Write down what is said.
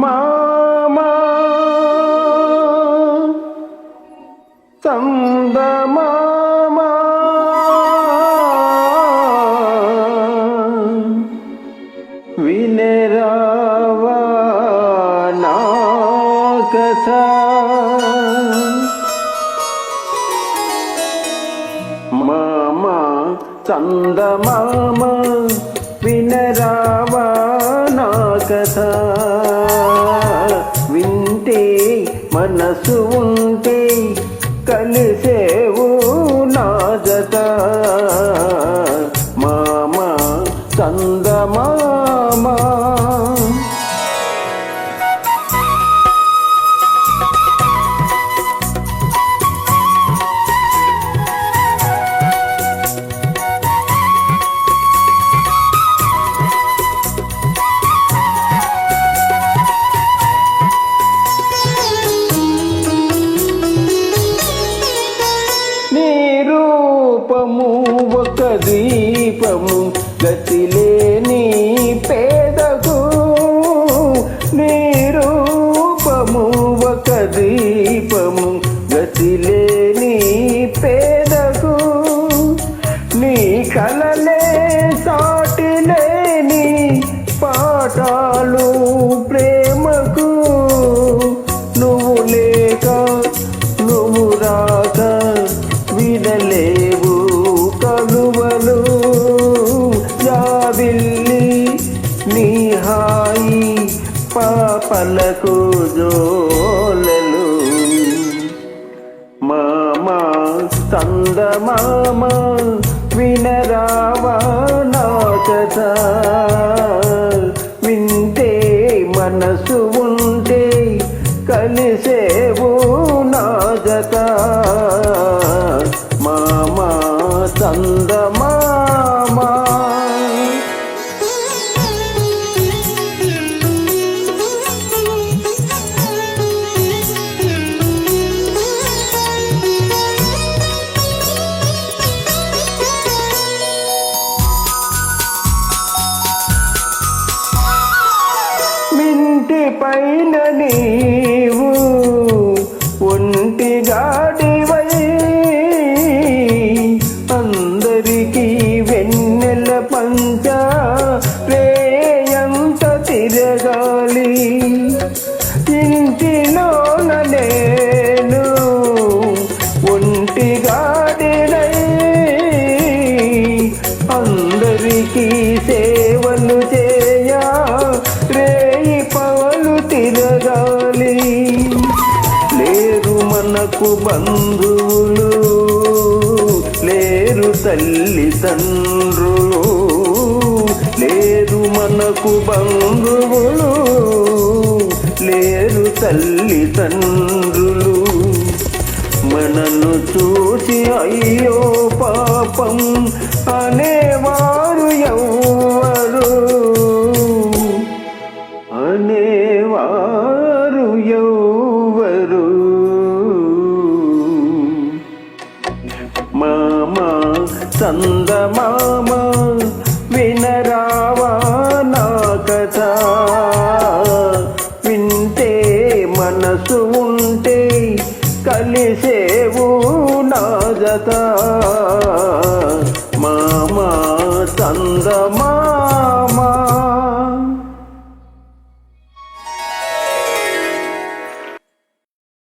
మామా చందమామా వినరావా నా కథ. మామా చందమామ వినరావా కథ వింటే మనసు ఉంటే కలిసేవు నా జత. మామ చందమామా రూపము ఒక దీపము గతిలేని పేదకు నీరూపము ఒక దీపము గతిలేని పేదకు నీ కలలే సాటి లేని పాఠాలు పాపలకు జోలలు. మామా చందమామ వినరావా నా కథ. వింటే మనసు ఉంటే కలిసేవు నా జత. మామా చందమామా పైన నీవు ఒంటిగాడివై అందరికీ వెన్నెల పంచ రేయంత తిరగాలి. ఇంటిలోన నాకు బంధువులు లేరు తల్లిదండ్రులు లేరు మనకు బంధువులు లేరు తల్లిదండ్రులు మనను చూసి అయ్యో పాపం అనే చందమామ వినరావా నా కథ వింటే మనసు ఉంటే కలిసేవు నా జత. మామా చందమా